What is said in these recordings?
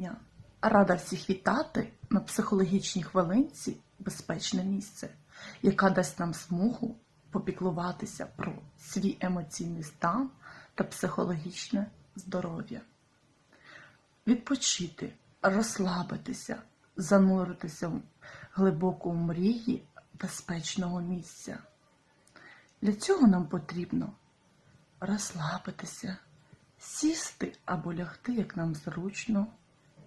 дня! Рада всіх вітати на психологічній хвилинці безпечне місце, яка дасть нам змогу попіклуватися про свій емоційний стан та психологічне здоров'я. Відпочити, розслабитися, зануритися в глибоку мрії безпечного місця. Для цього нам потрібно розслабитися, сісти або лягти, як нам зручно.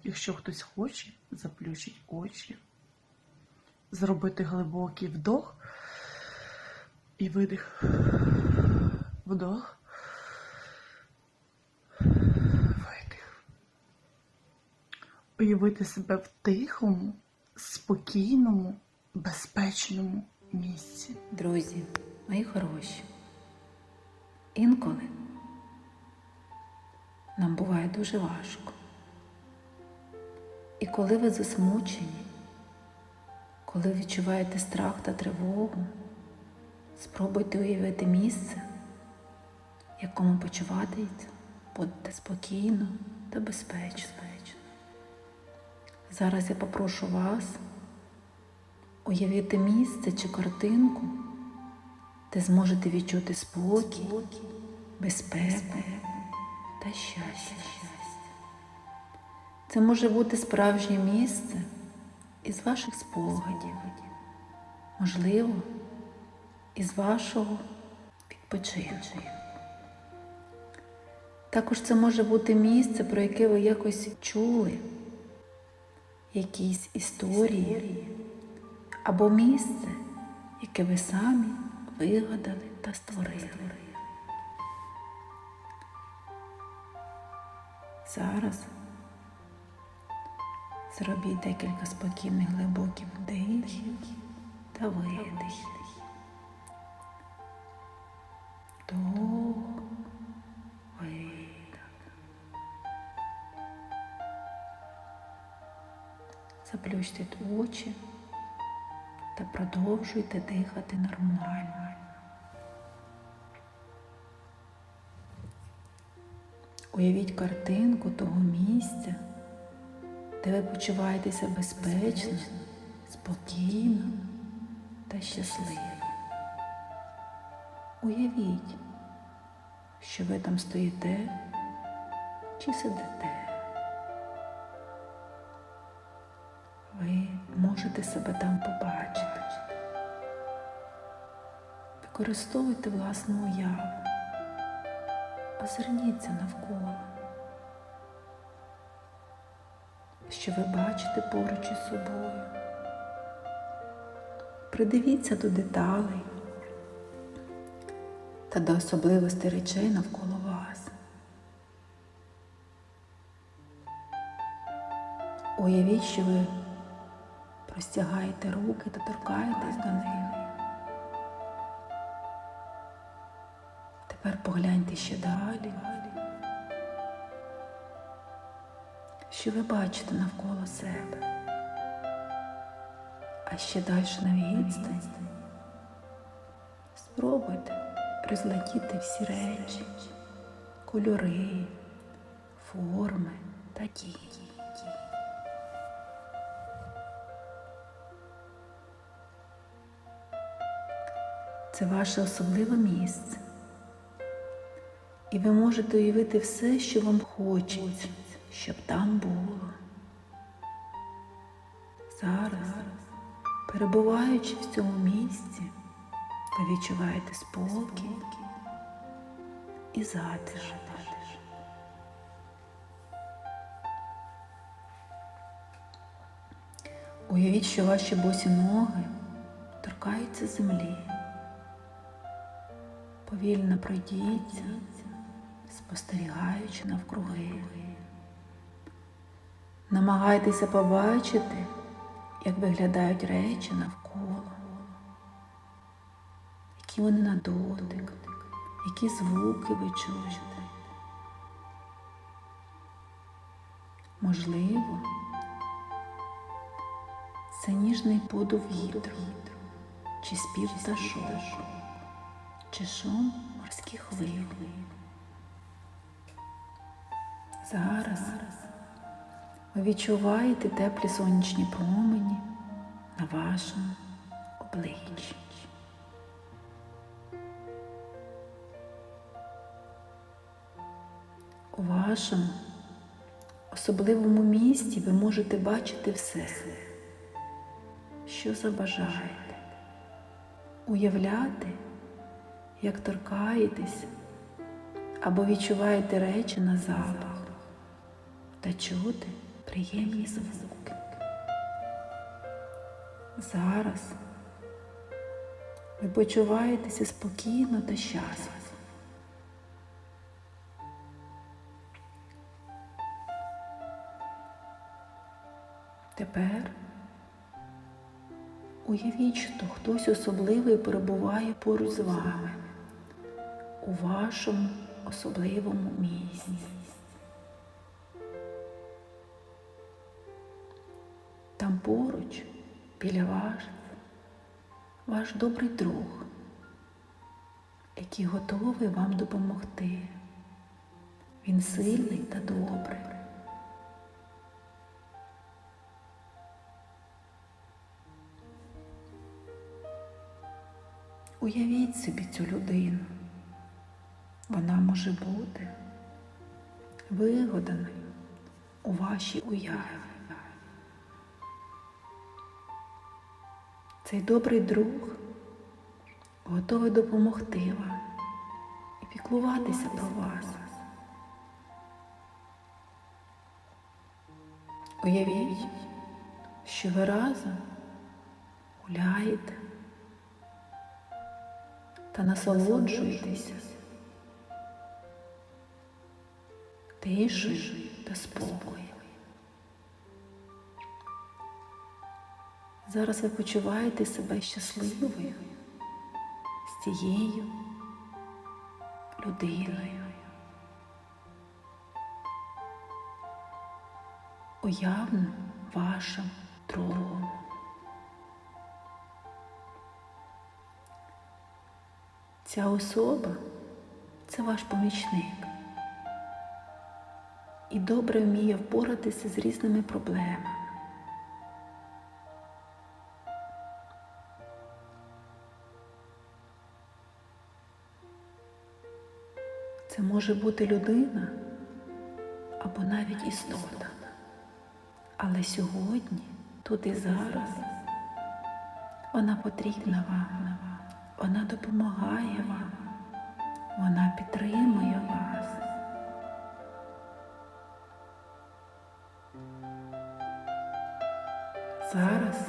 Якщо хтось хоче, заплющить очі, зробити глибокий вдох і видих. Вдох. Видих. Уявити себе в тихому, спокійному, безпечному місці. Друзі, мої хороші, інколи нам буває дуже важко. І коли ви засмучені, коли відчуваєте страх та тривогу, спробуйте уявити місце, в якому почуваєтеся, будете спокійно та безпечно. Зараз я попрошу вас уявити місце чи картинку, де зможете відчути спокій, безпеку та щастя. Це може бути справжнє місце із ваших спогадів, можливо, із вашого відпочинку. Також це може бути місце, про яке ви якось чули, якісь історії, або місце, яке ви самі вигадали та створили. Зараз зробіть декілька спокійних глибоких вдихів та видихів. Вдох, видих. Заплющте очі та продовжуйте дихати нормально. Уявіть картинку того місця, де ви почуваєтеся безпечно, спокійно та щасливо. Уявіть, що ви там стоїте чи сидите. Ви можете себе там побачити. Використовуйте власну уяву. Озирніться навколо. Що ви бачите поруч із собою. Придивіться до деталей та до особливостей речей навколо вас. Уявіть, що ви простягаєте руки та торкаєтесь до них. Тепер погляньте ще далі. Що ви бачите навколо себе? А ще далі на відстані. Спробуйте розглядіти всі речі, кольори, форми та тіні. Це ваше особливе місце. І ви можете уявити все, що вам хочеться, щоб там було. Зараз, перебуваючи в цьому місці, ви відчуваєте спокій і затишок. Уявіть, що ваші босі ноги торкаються землі. Повільно пройдіться, спостерігаючи навкруги. Намагайтеся побачити, як виглядають речі навколо, які вони на дотик, які звуки ви чуєте. Можливо, це ніжний подув вітру чи спів пташок чи шум морських хвиль. Зараз Ви відчуваєте теплі сонячні промені на вашому обличчі. У вашому особливому місці ви можете бачити все, що забажаєте, уявляти, як торкаєтесь або відчуваєте речі на запах та чути приємні звуки. Зараз ви почуваєтеся спокійно та щасливо. Тепер уявіть, що хтось особливий перебуває поруч з вами у вашому особливому місці. Там поруч, біля вас, ваш добрий друг, який готовий вам допомогти. Він сильний та добрий. Уявіть собі цю людину. Вона може бути вигаданою у вашій уяві. Цей добрий друг готовий допомогти вам і піклуватися про вас. Уявіть, що ви разом гуляєте та насолоджуєтеся тишею та спокоєм. Зараз ви почуваєте себе щасливою з цією людиною. Уявно вашим другом. Ця особа це ваш помічник і добре вміє впоратися з різними проблемами. Може бути людина або навіть істота. Але сьогодні, тут і зараз, вона потрібна вам, вона допомагає вам, вона підтримує вас. Зараз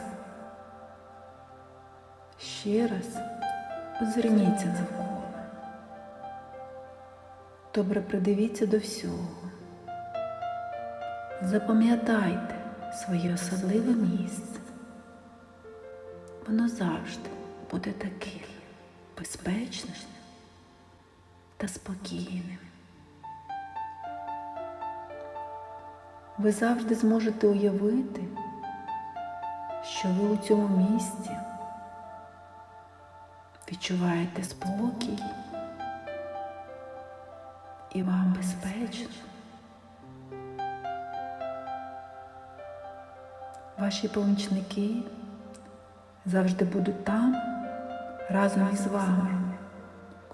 ще раз озирніться навколо. Добре придивіться до всього. Запам'ятайте своє особливе місце. Воно завжди буде таким безпечним та спокійним. Ви завжди зможете уявити, що ви у цьому місці відчуваєте спокій і вам безпечно. Ваші помічники завжди будуть там разом із вами,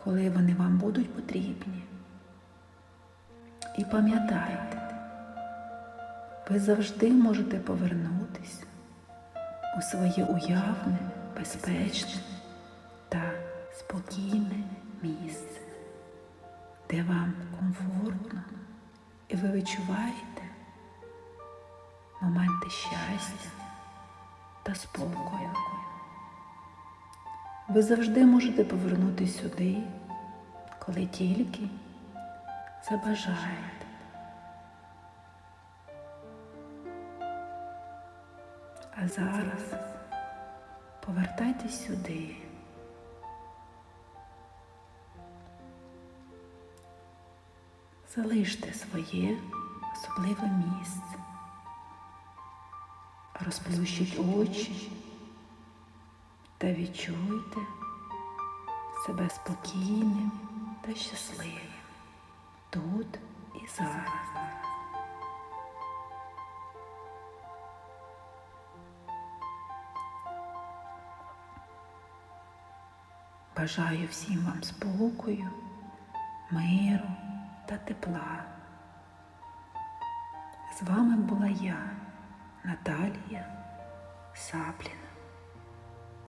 коли вони вам будуть потрібні. І пам'ятайте, ви завжди можете повернутися у своє уявне, безпечне та спокійне місце, де вам комфортно і ви відчуваєте моменти щастя та спокою. Ви завжди можете повернутися сюди, коли тільки забажаєте. А зараз повертайтесь сюди. залиште своє особливе місце, розплющіть очі та відчуйте себе спокійним та щасливим тут і зараз. Бажаю всім вам спокою, миру та тепла. З вами була я, Наталія Сапліна.